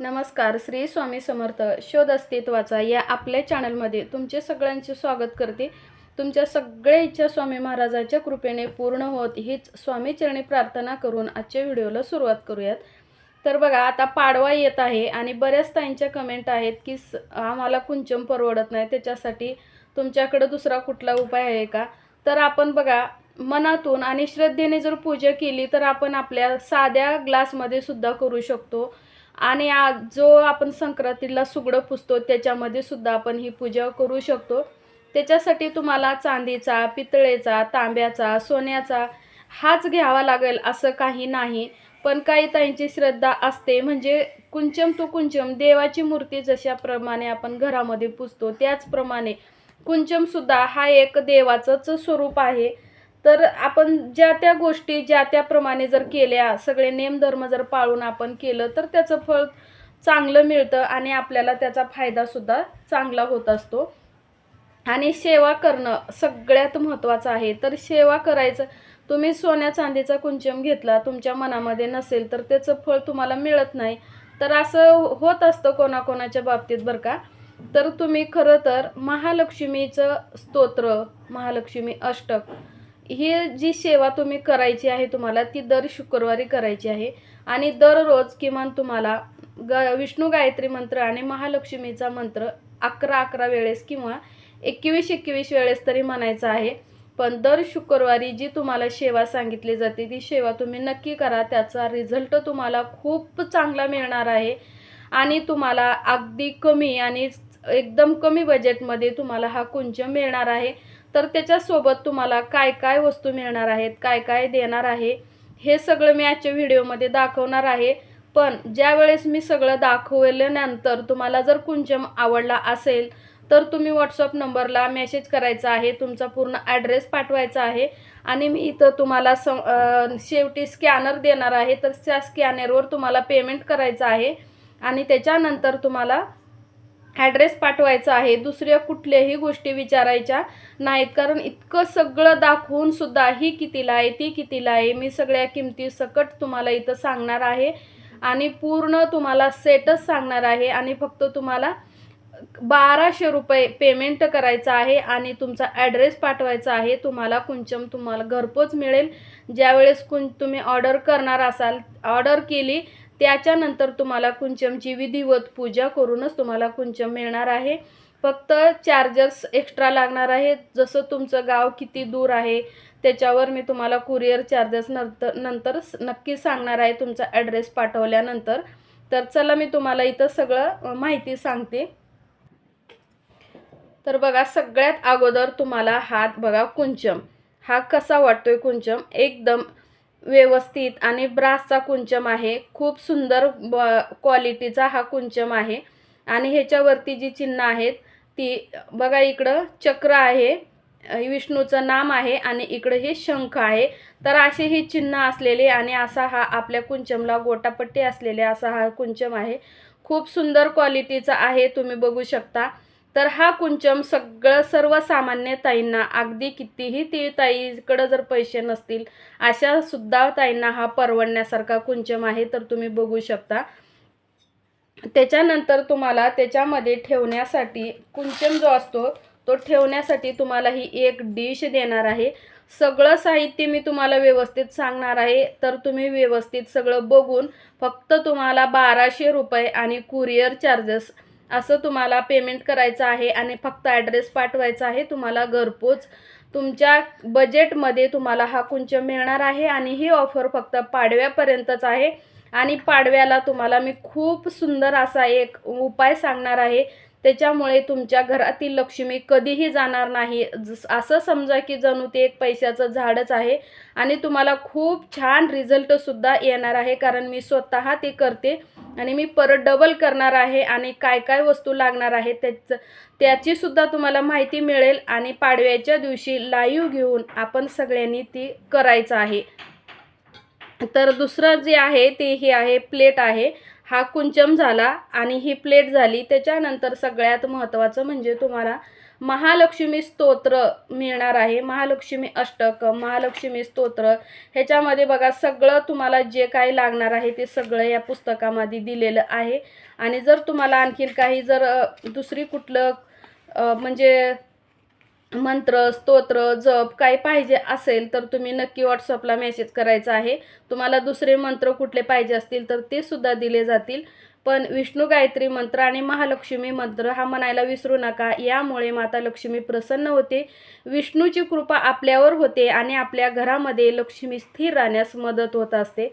नमस्कार श्री स्वामी समर्थ शोध अस्तित्वाचा या आपल्या चॅनलमध्ये तुमचे सगळ्यांचे स्वागत करते. तुमच्या सगळ्या इच्छा स्वामी महाराजाच्या कृपेने पूर्ण होत हीच स्वामीचरणी प्रार्थना करून आजच्या व्हिडिओला सुरुवात करूयात. तर बघा आता पाडवा येत आहे आणि बऱ्याच ताईंच्या कमेंट आहेत की आम्हाला कुंचम परवडत नाही त्याच्यासाठी तुमच्याकडं दुसरा कुठला उपाय आहे का? तर आपण बघा मनातून आणि श्रद्धेने जर पूजा केली तर आपण आपल्या साध्या ग्लासमध्ये सुद्धा करू शकतो. आणि आज जो आपण संक्रांतीला सुगडं पुसतो त्याच्यामध्ये सुद्धा आपण ही पूजा करू शकतो. त्याच्यासाठी तुम्हाला चांदीचा पितळेचा तांब्याचा सोन्याचा हाच घ्यावा लागेल असं काही नाही. पण काही ताईंची श्रद्धा असते. म्हणजे कुंचम तो कुंचम देवाची मूर्ती जशाप्रमाणे आपण घरामध्ये पुजतो त्याचप्रमाणे कुंचमसुद्धा हा एक देवाचंच स्वरूप आहे. तर आपण ज्या त्या गोष्टी ज्या त्याप्रमाणे जर केल्या सगळे नेमधर्म जर पाळून आपण केलं तर त्याचं फळ चांगलं मिळतं आणि आपल्याला त्याचा फायदासुद्धा चांगला होत असतो. आणि सेवा करणं सगळ्यात महत्त्वाचं आहे. तर सेवा करायचं तुम्ही सोन्या चांदीचा कुंचम घेतला तुमच्या मनामध्ये नसेल तर त्याचं फळ तुम्हाला मिळत नाही. तर असं होत असतं कोणाकोणाच्या बाबतीत बरं का. तर तुम्ही खरं तर महालक्ष्मीचं स्तोत्र महालक्ष्मी अष्टक ही जी सेवा तुम्ही करायची आहे तुम्हाला ती दर शुक्रवारी करायची आहे. आणि दररोज किमान तुम्हाला ग विष्णू गायत्री मंत्र आणि महालक्ष्मीचा मंत्र अकरा अकरा वेळेस किंवा एकवीस एकवीस वेळेस तरी म्हणायचं आहे. पण दर शुक्रवारी जी तुम्हाला सेवा सांगितली जाते ती सेवा तुम्ही नक्की करा. त्याचा रिझल्ट तुम्हाला खूप चांगला मिळणार आहे. आणि तुम्हाला अगदी कमी आणि एकदम कमी बजेटमध्ये तुम्हाला हा कुंज मिळणार आहे. तर त्याच्यासोबत तुम्हाला काय काय वस्तू मिळणार आहेत काय काय देणार आहे हे सगळं मी आजच्या व्हिडिओमध्ये दाखवणार आहे. पण ज्यावेळेस मी सगळं दाखवल्यानंतर तुम्हाला जर कुंचम आवडला असेल तर तुम्ही व्हॉट्सअप नंबरला मेसेज करायचा आहे तुमचा पूर्ण ॲड्रेस पाठवायचा आहे. आणि मी इथं तुम्हाला स शेवटी स्कॅनर देणार आहे तर त्या स्कॅनरवर तुम्हाला पेमेंट करायचं आहे. आणि त्याच्यानंतर तुम्हाला ॲड्रेस पाठवायचा आहे. दुसऱ्या कुठल्याही गोष्टी विचारायच्या नाहीत. कारण इतकं सगळं दाखवून सुद्धा ही कितीला आहे ती कितीला आहे मी सगळ्या किमती सकट तुम्हाला इथं सांगणार आहे. आणि पूर्ण तुम्हाला सेटच सांगणार आहे. आणि फक्त तुम्हाला बाराशे रुपये पेमेंट करायचं आहे. आणि तुमचा ॲड्रेस पाठवायचा आहे. तुम्हाला कुंचम तुम्हाला घरपोच मिळेल. ज्यावेळेस कुं तुम्ही ऑर्डर करणार असाल ऑर्डर केली त्याच्यानंतर तुम्हाला कुंचमची विधिवत पूजा करूनच तुम्हाला कुंचम मिळणार आहे. फक्त चार्जर्स एक्स्ट्रा लागणार आहे. जसं तुमचं गाव किती दूर आहे त्याच्यावर मी तुम्हाला कुरिअर चार्जेस नंतर नंतर स- नक्की सांगणार आहे तुमचा ॲड्रेस पाठवल्यानंतर. तर चला मी तुम्हाला इथं सगळं माहिती सांगते. तर बघा सगळ्यात अगोदर तुम्हाला हात बघा कुंचम. हा कसा वाटतोय कुंचम? एकदम व्यवस्थित आणि ब्रासचा कुंचम आहे. खूप सुंदर ब क्वालिटीचा हा कुंचम आहे. आणि ह्याच्यावरती जी चिन्ह आहेत ती बघा इकडं चक्र आहे. विष्णूचं नाम आहे आणि इकडं हे शंख आहे. तर असे हे चिन्ह असलेले आणि असा हा आपल्या कुंचमला गोटापट्टी असलेले असा हा कुंचम आहे. खूप सुंदर क्वालिटीचा आहे तुम्ही बघू शकता. तर हा कुंचम सगळं सर्वसामान्य ताईंना अगदी कितीही ती ताईकडं जर पैसे नसतील अशा सुद्धा ताईंना हा परवडण्यासारखा कुंचम आहे तर तुम्ही बघू शकता. त्याच्यानंतर तुम्हाला त्याच्यामध्ये ठेवण्यासाठी कुंचम जो असतो तो ठेवण्यासाठी तुम्हाला ही एक डिश देणार आहे. सगळं साहित्य मी तुम्हाला व्यवस्थित सांगणार आहे तर तुम्ही व्यवस्थित सगळं बघून फक्त तुम्हाला बाराशे रुपये आणि कुरिअर चार्जेस असं तुम्हाला पेमेंट करायचं आहे आणि फक्त ॲड्रेस पाठवायचा आहे तुम्हाला घरपोच तुमच्या बजेटमध्ये तुम्हाला हा कुंच मिळणार आहे आणि ही ऑफर फक्त पाडव्यापर्यंतच आहे. आणि पाडव्याला तुम्हाला मी खूप सुंदर असा एक उपाय सांगणार आहे. त्याच्यामुळे तुमच्या घरातील लक्ष्मी कधीही जाणार नाही. जस- असं समजा की जणू ते एक पैशाचं झाडच आहे आणि तुम्हाला खूप छान रिझल्टसुद्धा येणार आहे कारण मी स्वतः ते करते आणि मी परत डबल करणार आहे आणि काय काय वस्तू लागणार आहे त्याचं त्याचीसुद्धा तुम्हाला माहिती मिळेल आणि पाडव्याच्या दिवशी लाईव्ह घेऊन आपण सगळ्यांनी ती करायचं आहे. तर दुसरं जे आहे ते हे आहे प्लेट आहे. हा कुंचम झाला आणि ही प्लेट झाली. त्याच्यानंतर सगळ्यात महत्त्वाचं म्हणजे तुम्हाला महालक्ष्मी स्तोत्र मिळणार आहे. महालक्ष्मी अष्टक महालक्ष्मी स्तोत्र. ह्याच्यामध्ये बघा सगळं तुम्हाला जे काही लागणार आहे ते सगळं या पुस्तकामध्ये दिलेलं आहे. आणि जर तुम्हाला आणखीन काही जर दुसरी कुठलं म्हणजे मंत्र स्तोत्र जप काही पाहिजे असेल तर तुम्ही नक्की व्हॉट्सअपला मेसेज करायचा आहे. तुम्हाला दुसरे मंत्र कुठले पाहिजे असतील तर ते सुद्धा दिले जातील. पण विष्णू गायत्री मंत्र आणि महालक्ष्मी मंत्र हा म्हणायला विसरू नका. यामुळे माता लक्ष्मी प्रसन्न होते. विष्णूची कृपा आपल्यावर होते आणि आपल्या घरामध्ये लक्ष्मी स्थिर राहण्यास मदत होत असते.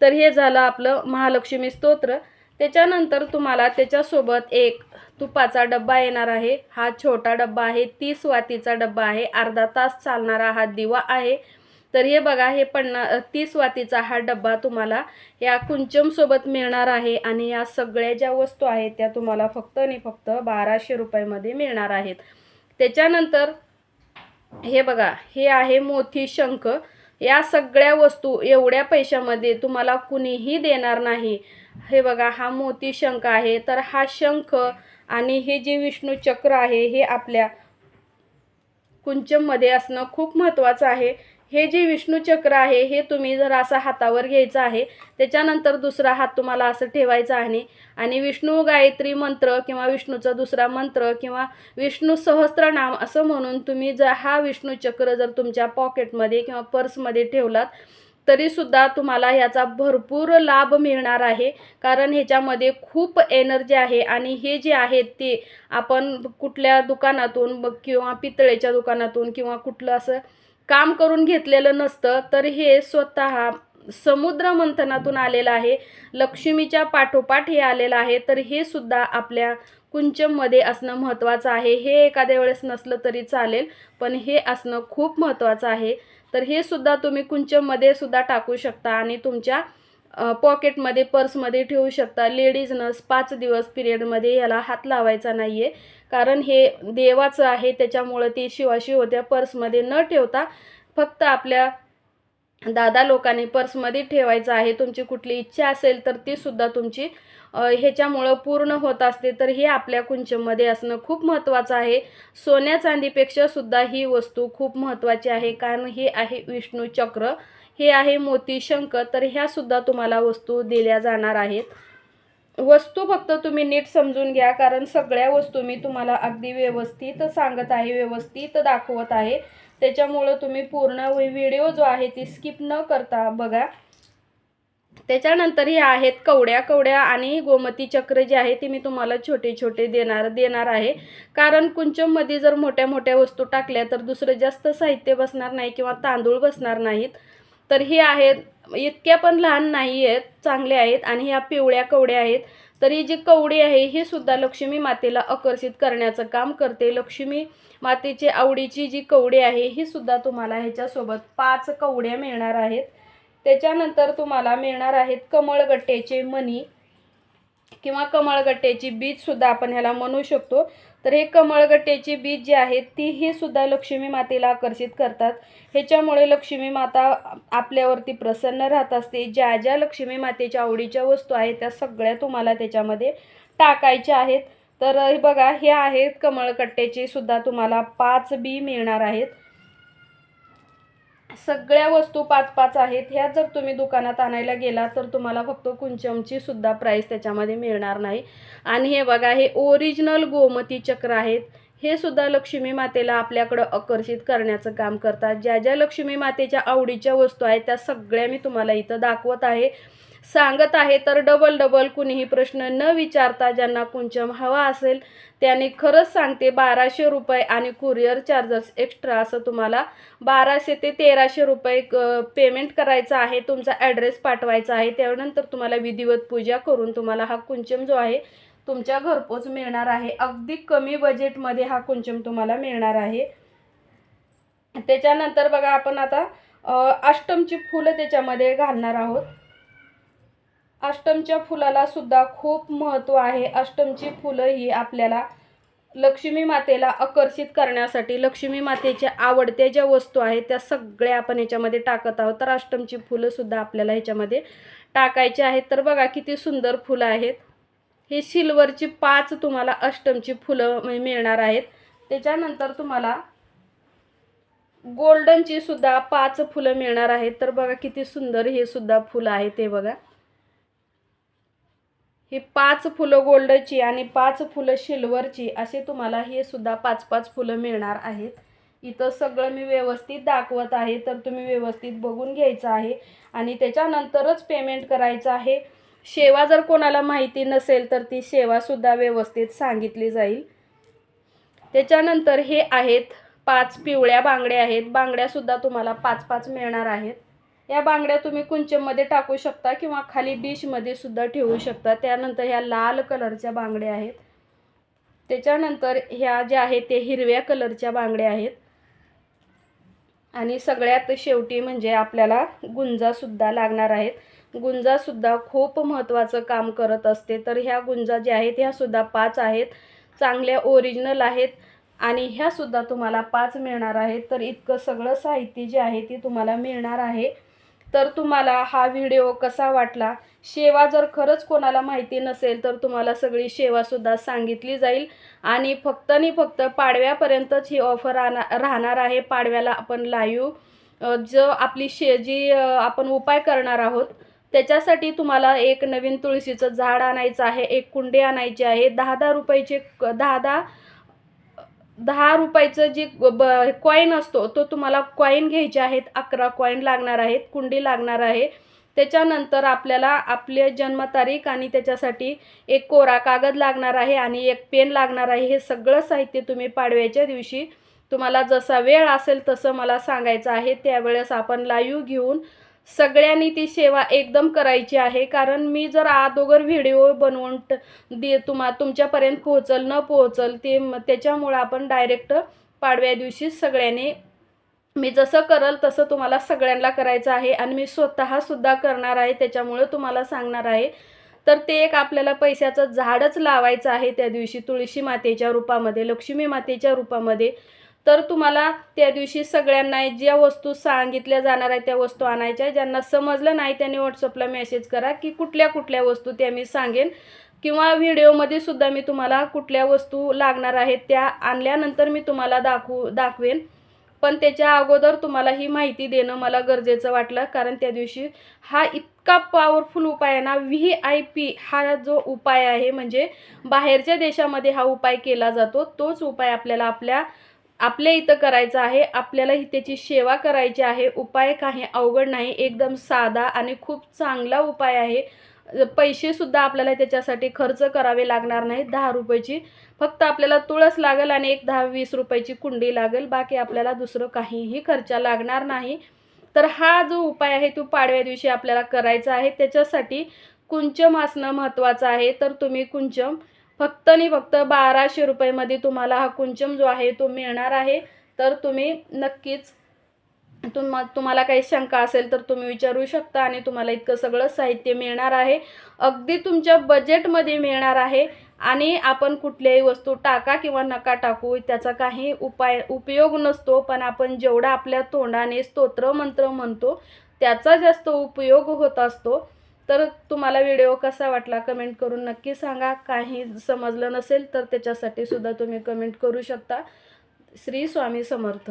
तर हे झालं आपलं महालक्ष्मी स्तोत्र. त्याच्यानंतर तुम्हाला त्याच्यासोबत एक तुपाचा डब्बा येणार आहे. हा छोटा डब्बा आहे तीस वातीचा डब्बा आहे अर्धा तास चालणारा हा दिवा आहे. तर हे बघा हे पन्ना तीस वातीचा हा डब्बा तुम्हाला या कुंचमसोबत मिळणार आहे आणि या सगळ्या ज्या वस्तू आहेत त्या तुम्हाला फक्त आणि फक्त बाराशे रुपयामध्ये मिळणार आहेत. त्याच्यानंतर हे बघा हे आहे मोती शंख. या सगळ्या वस्तू एवढ्या पैशामध्ये तुम्हाला कुणीही देणार नाही. हे बघा हा मोती शंख आहे. तर हा शंख आणि हे जे विष्णू चक्र आहे हे आपल्या कुंचममध्ये असणं खूप महत्त्वाचं आहे. हे जे विष्णू चक्र आहे हे तुम्ही जर असं हातावर घ्यायचं आहे त्याच्यानंतर दुसरा हात तुम्हाला असं ठेवायचा आहे. आणि विष्णू गायत्री मंत्र किंवा विष्णूचा दुसरा मंत्र किंवा विष्णू सहस्त्रनाम असं म्हणून तुम्ही जर हा विष्णू चक्र जर तुमच्या पॉकेटमध्ये किंवा पर्समध्ये ठेवलात तरीसुद्धा तुम्हाला ह्याचा भरपूर लाभ मिळणार आहे. कारण ह्याच्यामध्ये खूप एनर्जी आहे आणि हे जे आहेत ते आपण कुठल्या दुकानातून किंवा पितळेच्या दुकानातून किंवा कुठलं असं काम करून घेतलेलं नसतं तर हे स्वतः समुद्र मंथनातून आलेलं आहे. लक्ष्मीच्या पाठोपाठ हे आलेलं आहे तर हे सुद्धा आपल्या कुंचममध्ये असणं महत्त्वाचं आहे. हे एखाद्या वेळेस नसलं तरी चालेल पण हे असणं खूप महत्त्वाचं आहे. तर हे सुद्धा तुम्ही कुंचममध्ये सुद्धा टाकू शकता आणि तुमच्या पॉकेटमध्ये पर्समध्ये ठेवू शकता. लेडीजनं पाच दिवस पिरियडमध्ये याला हात लावायचा नाही आहे कारण हे देवाचं आहे त्याच्यामुळं ते शिवाशी होत्या. पर्समध्ये न ठेवता फक्त आपल्या दादा लोकांनी पर्समध्ये ठेवायचं आहे. तुमची कुठली इच्छा असेल तर ती सुद्धा तुमची ह्याच्यामुळं पूर्ण होत असते. तर हे आपल्या कुंचमध्ये असणं खूप महत्त्वाचं आहे. सोन्या चांदीपेक्षा सुद्धा ही वस्तू खूप महत्त्वाची आहे. कारण हे आहे विष्णू चक्र. हे आहे मोती शंख तर ह्या सुद्धा तुम्हाला वस्तू दिल्या जाणार आहेत. वस्तू फक्त तुम्ही नीट समजून घ्या कारण सगळ्या वस्तू मी तुम्हाला अगदी व्यवस्थित सांगत आहे व्यवस्थित दाखवत आहे. त्याच्यामुळं तुम्ही पूर्ण व्हिडिओ जो आहे ती स्किप न करता बघा. त्याच्यानंतर हे आहेत कवड्या कवड्या आणि गोमती चक्र जे आहे ते मी तुम्हाला छोटे छोटे देणार देणार आहे. कारण कुंचममध्ये जर मोठ्या मोठ्या वस्तू टाकल्या तर दुसरं जास्त साहित्य बसणार नाही किंवा तांदूळ बसणार नाहीत. तर हे आहेत. इतक्या पण लहान नाही आहेत चांगल्या आहेत आणि ह्या पिवळ्या कवड्या आहेत. तर ही जी कवडी आहे ही सुद्धा लक्ष्मी मातेला आकर्षित करण्याचं काम करते. लक्ष्मी मातेची आवडीची जी कवडी आहे ही सुद्धा तुम्हाला ह्याच्यासोबत पाच कवड्या मिळणार आहेत. त्याच्यानंतर तुम्हाला मिळणार आहेत कमळगट्ट्याचे मणी किंवा कमळगट्ट्याची बीजसुद्धा आपण ह्याला म्हणू शकतो. तर हे कमळगट्ट्याची बीज जी आहेत ती ही सुद्धा लक्ष्मी मातेला आकर्षित करतात. ह्याच्यामुळे लक्ष्मी माता आपल्यावरती प्रसन्न राहत असते. ज्या ज्या लक्ष्मी मातेच्या आवडीच्या वस्तू आहेत त्या सगळ्या तुम्हाला त्याच्यामध्ये टाकायच्या आहेत. तर हे बघा हे आहेत कमळकट्ट्याची सुद्धा तुम्हाला पाच बी मिळणार आहेत. सगळ्या वस्तू पाच पाच आहेत. ह्या जर तुम्ही दुकानात आणायला गेला तर तुम्हाला फक्त कुंचमची सुद्धा प्राईस त्याच्यामध्ये मिळणार नाही. आणि हे बघा हे ओरिजिनल गोमती चक्र आहेत. हे सुद्धा लक्ष्मी मातेला आपल्याकडं आकर्षित करण्याचं काम करतात. ज्या ज्या लक्ष्मी मातेच्या आवडीच्या वस्तू आहेत त्या सगळ्या मी तुम्हाला इथं दाखवत आहे. सांगत आहे तर डबल डबल कुणीही प्रश्न न विचारता ज्यांना कुंचम हवा असेल त्याने खरंच सांगते बाराशे रुपये आणि कुरिअर चार्जर्स एक्स्ट्रा असं तुम्हाला बाराशे ते तेराशे रुपये पेमेंट करायचं आहे तुमचा ॲड्रेस पाठवायचा आहे. त्यानंतर तुम्हाला विधिवत पूजा करून तुम्हाला हा कुंचम जो आहे तुमच्या घरपोच मिळणार आहे. अगदी कमी बजेटमध्ये हा कुंचम तुम्हाला मिळणार आहे. त्याच्यानंतर बघा आपण आता अष्टमची फुलं त्याच्यामध्ये घालणार आहोत. अष्टमच्या फुलाला सुद्धा खूप महत्त्व आहे. अष्टमची फुलं ही आपल्याला लक्ष्मी मातेला आकर्षित करण्यासाठी लक्ष्मी मातेच्या आवडत्या ज्या वस्तू आहेत त्या सगळ्या आपण ह्याच्यामध्ये टाकत आहोत. तर अष्टमची फुलंसुद्धा आपल्याला ह्याच्यामध्ये टाकायची आहेत. तर बघा किती सुंदर फुलं आहेत. हे सिल्वरची पाच तुम्हाला अष्टमची फुलं मिळणार आहेत. त्याच्यानंतर तुम्हाला गोल्डनची सुद्धा पाच फुलं मिळणार आहेत. तर बघा किती सुंदर हे सुद्धा फुलं आहेत ते बघा. ही पाच फुलं गोल्डची आणि पाच फुलं सिल्वरची असे तुम्हाला हे सुद्धा पाच पाच फुलं मिळणार आहेत. इथं सगळं मी व्यवस्थित दाखवत आहे तर तुम्ही व्यवस्थित बघून घ्यायचं आहे. आणि त्याच्यानंतरच पेमेंट करायचं आहे. सेवा जर कोणाला माहिती नसेल तर ती सेवासुद्धा व्यवस्थित सांगितली जाईल. त्याच्यानंतर हे आहेत पाच पिवळ्या बांगड्या आहेत. बांगड्यासुद्धा तुम्हाला पाच पाच मिळणार आहेत. या बांगड्या तुम्ही कुंचमध्ये टाकू शकता किंवा खाली डिशमध्ये सुद्धा ठेवू शकता. त्यानंतर ह्या लाल कलरच्या बांगड्या आहेत. त्याच्यानंतर ह्या ज्या आहेत ते हिरव्या कलरच्या बांगड्या आहेत. आणि सगळ्यात शेवटी म्हणजे आपल्याला गुंजासुद्धा लागणार आहेत. गुंजासुद्धा खूप महत्त्वाचं काम करत असते. तर ह्या गुंजा ज्या आहेत ह्यासुद्धा पाच आहेत. चांगल्या ओरिजिनल आहेत. आणि ह्यासुद्धा तुम्हाला पाच मिळणार आहेत. तर इतकं सगळं साहित्य जे आहे ते तुम्हाला मिळणार आहे. तर तुम्हाला हा व्हिडिओ कसा वाटला? सेवा जर खरंच कोणाला माहिती नसेल तर तुम्हाला सगळी सेवासुद्धा सांगितली जाईल. आणि फक्त आणि फक्त पाडव्यापर्यंतच ही ऑफर राहणार राहणार आहे. पाडव्याला आपण लाईव्ह जो आपली शे जी आपण उपाय करणार आहोत त्याच्यासाठी तुम्हाला एक नवीन तुळशीचं झाड आणायचं आहे एक कुंडी आणायची आहे. दहा दहा रुपयाचे क- दहा दहा दहा रुपयाचं जे ब कॉईन असतो तो तुम्हाला कॉईन घ्यायचे आहेत अकरा कॉईन लागणार आहेत कुंडी लागणार आहे. त्याच्यानंतर आपल्याला आपले जन्मतारीख आणि त्याच्यासाठी एक कोरा कागद लागणार आहे आणि एक पेन लागणार आहे. हे सगळं साहित्य तुम्ही पाडव्याच्या दिवशी तुम्हाला जसा वेळ असेल तसं मला सांगायचं आहे. त्यावेळेस आपण लाईव्ह घेऊन सगळ्यांनी ती सेवा एकदम करायची आहे. कारण मी जर अगोदर व्हिडिओ बनवून दे तुम्हा तुमच्यापर्यंत पोहोचल न पोहोचल ते त्याच्यामुळं आपण डायरेक्ट पाडव्या दिवशी सगळ्यांनी मी जसं करल तसं तुम्हाला सगळ्यांना करायचं आहे आणि मी स्वतःसुद्धा करणार आहे त्याच्यामुळं तुम्हाला सांगणार आहे. तर ते एक आपल्याला पैशाचं झाडच लावायचं आहे त्या दिवशी तुळशी मातेच्या रूपामध्ये लक्ष्मी मातेच्या रूपामध्ये. तर तुम्हाला त्या दिवशी सगळ्यांना ज्या वस्तू सांगितल्या जाणार आहेत त्या वस्तू आणायच्या ज्यांना समजलं नाही त्यांनी व्हॉट्सअपला मेसेज करा की कुठल्या कुठल्या वस्तू त्या मी सांगेन. किंवा व्हिडिओमध्ये सुद्धा मी तुम्हाला कुठल्या वस्तू लागणार आहेत त्या आणल्यानंतर मी तुम्हाला दाखवू दाखवेन. पण त्याच्या अगोदर तुम्हाला ही माहिती देणं मला गरजेचं वाटलं. कारण त्या दिवशी हा इतका पॉवरफुल उपाय आहे ना व्ही आय पी हा जो उपाय आहे म्हणजे बाहेरच्या देशामध्ये हा उपाय केला जातो तोच उपाय आपल्याला आपल्या आपल्या इथं करायचं आहे आपल्यालाही त्याची सेवा करायची आहे. उपाय काही अवघड नाही एकदम साधा आणि खूप चांगला उपाय आहे. पैसेसुद्धा आपल्याला त्याच्यासाठी खर्च करावे लागणार नाहीत दहा रुपयाची. फक्त आपल्याला तुळस लागेल आणि एक दहा वीस रुपयाची कुंडी लागेल बाकी आपल्याला दुसरं काहीही खर्च लागणार नाही. तर हा जो उपाय आहे तो पाडव्या दिवशी आपल्याला करायचा आहे. त्याच्यासाठी कुंचम असणं महत्त्वाचं आहे. तर तुम्ही कुंचम फक्त आणि फक्त बाराशे रुपयेमध्ये तुम्हाला हा कुंचम जो आहे तो मिळणार आहे. तर तुम्ही नक्कीच तुम तुम्हाला काही शंका असेल तर तुम्ही विचारू शकता आणि तुम्हाला इतकं सगळं साहित्य मिळणार आहे. अगदी तुमच्या बजेटमध्ये मिळणार आहे आणि आपण कुठल्याही वस्तू टाका किंवा नका टाकू त्याचा काही उपाय उपयोग नसतो. पण आपण जेवढा आपल्या तोंडाने स्तोत्र मंत्र म्हणतो त्याचा जास्त उपयोग होत असतो. तर तुम्हाला व्हिडिओ कसा वाटला कमेंट करून नक्की सांगा. काही समजलं नसेल तर त्याच्यासाठी सुद्धा तुम्ही कमेंट करू शकता. श्री स्वामी समर्थ.